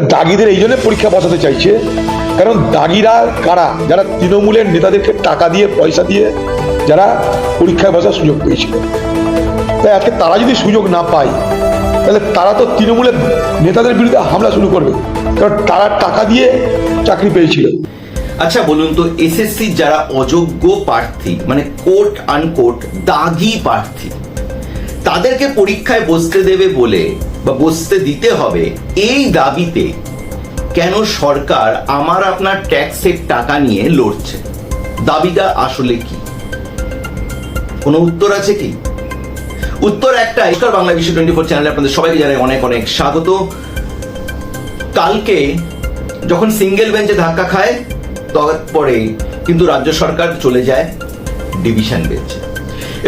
দাগিদের এই জন্য পরীক্ষা বসাতে চাইছে। কারণ দাগিরা কারা? যারা তৃণমূলের নেতাদেরকে টাকা দিয়ে, পয়সা দিয়ে যারা পরীক্ষায় বসার সুযোগ পেয়েছিল। তাই আজকে তারা যদি সুযোগ না পায়, তাহলে তারা তো তৃণমূলের নেতাদের বিরুদ্ধে হামলা শুরু করবে। কারণ তারা টাকা দিয়ে চাকরি পেয়েছিল। আচ্ছা বলুন তো এসএসসি যারা অযোগ্য প্রার্থী মানে কোট আনকোট দাগি প্রার্থী, তাদেরকে পরীক্ষায় বসতে দেবে বলে বা বসতে দিতে হবে, এই দাবিতে কেন সরকার আমার আপনার ট্যাক্সের টাকা নিয়ে লড়ছে? দাবিটা আসলে কি? কোনো উত্তর আছে কি? উত্তর একটা এসকার বাংলা বিশ্ব টোয়েন্টি ফোর চ্যানেলে আপনাদের সবাইকে জানাই অনেক অনেক স্বাগত। কালকে যখন সিঙ্গেল বেঞ্চে ধাক্কা খায়, তারপরে কিন্তু রাজ্য সরকার চলে যায় ডিভিশন বেঞ্চে।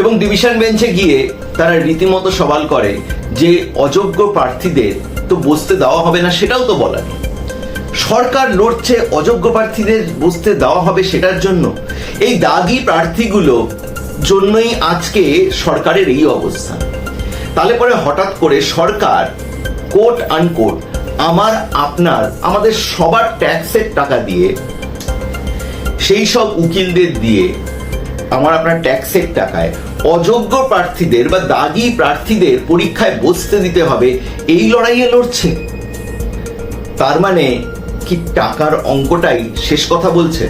এবং ডিভিশন বেঞ্চে গিয়ে তারা রীতিমতো সওয়াল করে যে অযোগ্য প্রার্থীদের তো বসতে দেওয়া হবে না, সেটাও তো বলা নেই সরকার লড়ছে অযোগ্য প্রার্থীদের বসতে দেওয়া হবে সেটার জন্য। এই দাগি প্রার্থীগুলো জন্যই আজকে সরকারের এই অবস্থা তাহলে পরে হঠাৎ করে সরকার কোট আনকোট আমার, আপনার, আমাদের সবার ট্যাক্সের টাকা দিয়ে, সেই সব উকিলদের দিয়ে, আমার আপনার ট্যাক্সের টাকায় অযোগ্য প্রার্থীদের বা দাগি প্রার্থীদের পরীক্ষায় বসতে দিতে হবে। এই লড়াইয়ে লড়ছে। তার মানে কি টাকার অঙ্কটাই শেষ কথা বলছে?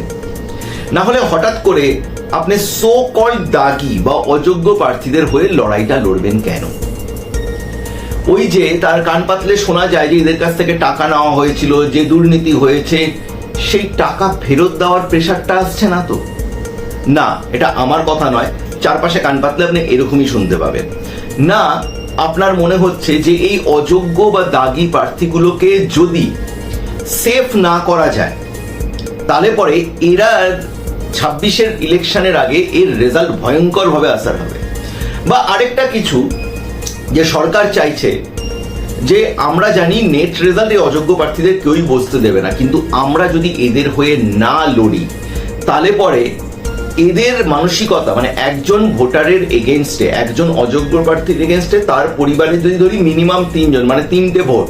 না হলে হঠাৎ করে আপনি সো কল দাগি বা অযোগ্য প্রার্থীদের হয়ে লড়াইটা লড়বেন কেন? ওই যে তার কান পাতলে শোনা যায় যে এদের কাছ থেকে টাকা নেওয়া হয়েছিল, যে দুর্নীতি হয়েছে, সেই টাকা ফেরত দেওয়ার প্রেশারটা আসছে না তো? না, এটা আমার কথা নয়। চারপাশে কান পাতলে আপনি এরকমই শুনতে পাবেন। না, আপনার মনে হচ্ছে যে এই অযোগ্য বা দাগি প্রার্থীগুলোকে যদি সেফ না করা যায়, তাহলে পরে এরা ছাব্বিশের ইলেকশনের আগে এর রেজাল্ট ভয়ঙ্করভাবে আসার হবে। বা আরেকটা কিছু, যে সরকার চাইছে যে আমরা জানি নেট রেজাল্ট রেজাল্টে অযোগ্য প্রার্থীদের কেউই বসতে দেবে না, কিন্তু আমরা যদি এদের হয়ে না লড়ি, তাহলে পরে এদের মানসিকতা মানে একজন ভোটারের এগেনস্টে একজন অযোগ্য প্রার্থীর এগেনস্টে তার পরিবারে যদি ধরি মিনিমাম তিনজন মানে তিনটে ভোট।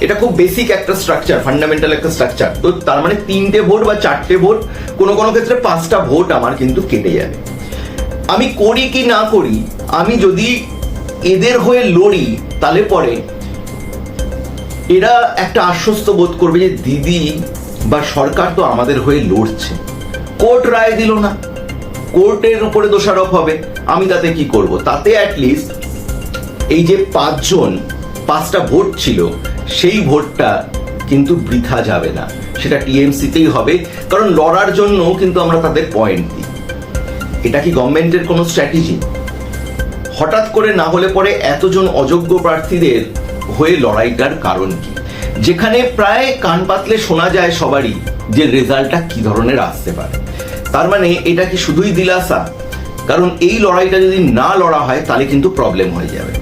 এটা খুব বেসিক একটা স্ট্রাকচার ফান্ডামেন্টাল একটা স্ট্রাকচার তো তার মানে তিনটে ভোট বা চারটে ভোট, কোনো কোনো ক্ষেত্রে পাঁচটা ভোট আমার কিন্তু কেটে যাবে। আমি করি কি না করি, আমি যদি এদের হয়ে লড়ি, তাহলে পরে এরা একটা আশ্বস্ত বোধ করবে যে দিদি বা সরকার তো আমাদের হয়ে লড়ছে। কোর্ট রায় দিল না। কোর্টের উপরে দোষারোপ হবে, আমি তাতে কি করব? তাতে অ্যাটলিস্ট এই যে পাঁচজন, পাঁচটা ভোট ছিল, সেই ভোটটা কিন্তু বৃথা যাবে না। সেটা টিএমসিতেই হবে, কারণ লড়ার জন্য কিন্তু আমরা তাদের পয়েন্ট দিই। এটা কি গভর্নমেন্টের কোনো স্ট্র্যাটেজি হঠাৎ করে না হলে পরে এতজন অযোগ্য প্রার্থীদের হয়ে লড়াইটার কারণ কি? যেখানে প্রায় কান পাতলে শোনা যায় সবারই যে রেজাল্টটা কি ধরনের আসতে পারে। তার মানে এটা কি শুধুই দিলাসা? কারণ এই লড়াইটা যদি না লড়া হয়, তাহলে কিন্তু প্রবলেম হয়ে যাবে।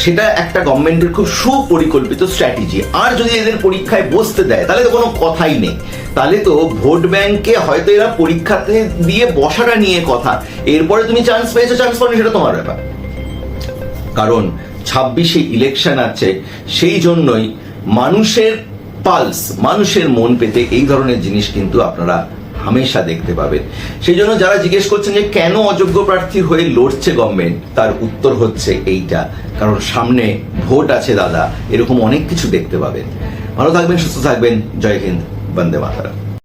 সেটা একটা গভর্নমেন্টের খুব সুপরিকল্পিত স্ট্র্যাটেজি আর যদি এদের পরীক্ষায় বসতে দেয়, তাহলে তো কোনো কথাই নেই। তাহলে তো ভোট ব্যাংকে হয়তো এরা পরীক্ষাতে দিয়ে বসাটা নিয়ে কথা। এরপরে তুমি চান্স পেয়েছ চান্স পাওনি, সেটা তোমার ব্যাপার। কারণ ছাব্বিশে ইলেকশন আছে, সেই জন্যই মানুষের পালস মানুষের মন পেতে এই ধরনের জিনিস কিন্তু আপনারা হামেশা দেখতে পাবেন। সেই জন্য যারা জিজ্ঞেস করছেন যে কেন অযোগ্য প্রার্থী হয়ে লড়ছে গভর্নমেন্ট তার উত্তর হচ্ছে এইটা। কারণ সামনে ভোট আছে দাদা, এরকম অনেক কিছু দেখতে পাবেন। ভালো থাকবেন, সুস্থ থাকবেন। জয় হিন্দ, বন্দে মাতারা